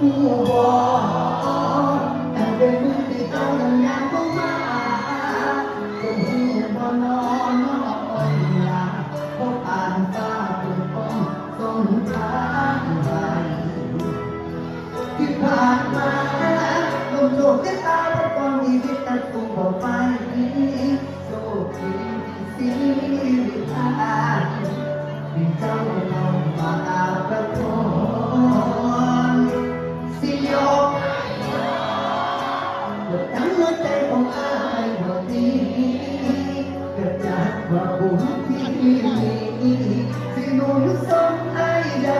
move on and then we become the number one. The wind on on on on ya, for I'm far from home, so I'm far away. ที่ผ่านมาลมโดดที่ตาประกองชีวิตตัดตัวไปโลกนี้สีวิตา หัวใจของอายบ่ดีเกิจากว่าบุญที่มีที่หนุนส่งอาได้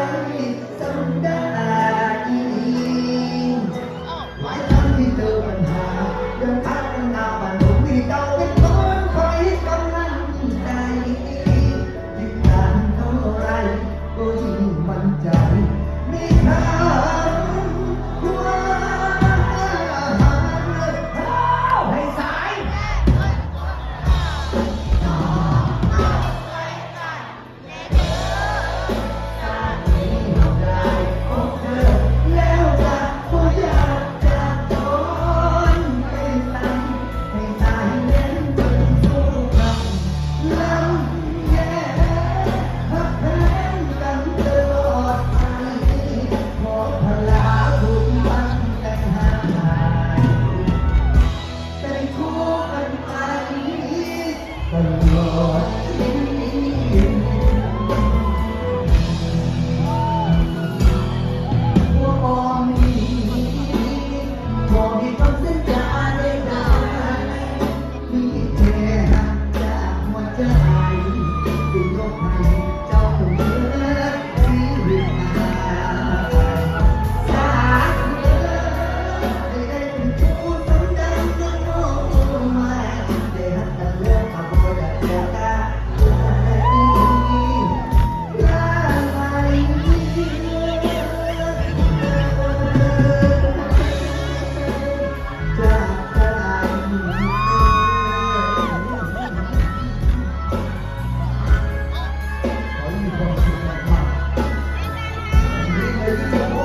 Hallelujah.